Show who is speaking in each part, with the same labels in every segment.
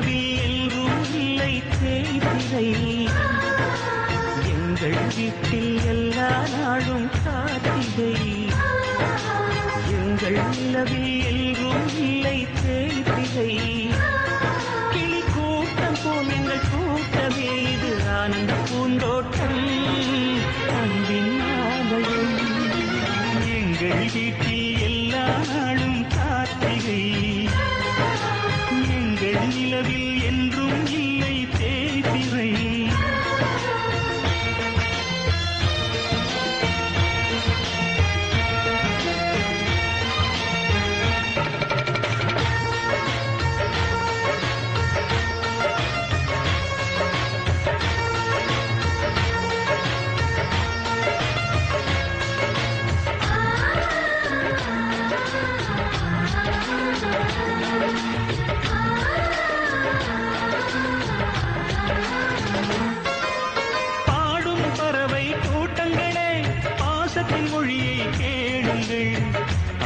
Speaker 1: கார்த்திகை எங்கள் நிலவில் எல்லோரும் இல்லை தேய்திரை எங்கள் வீட்டில் எல்லா நாளும் காத்திரை எங்கள் நிலவில் எல்லோரும் இல்லை தேய்திரை கிளி கூட்டம் போல் எங்கள் கூட்டமே இது ஆனந்த பூந்தோட்டம். அன்பின் ஆலயம். எங்கள் வீட்டில் எங்கள் நிலவில் என்றும்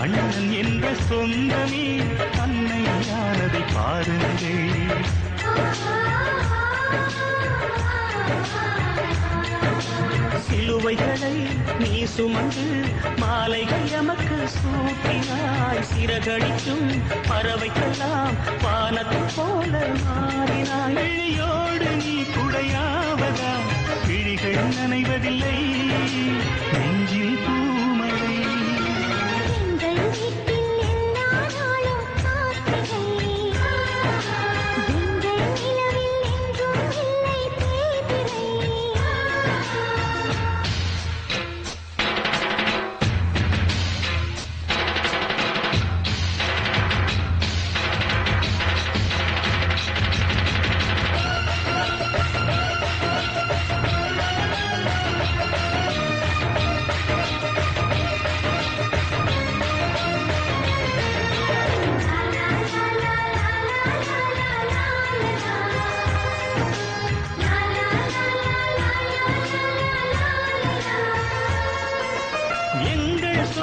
Speaker 1: அண்ணன் என்ற சொந்தமே அன்னையானதை பாருங்கள். சிலுவைகளை நீ சுமந்து மாலைகள் எமக்கு சூட்டினாய். சிறகடிக்கும் பறவைக்கெல்லாம் வானத்தை போல மாறினாய். இழியோடு நீ குடையாவதா? விழிகள் நனைவதில்லை. நெஞ்சில் பூமழை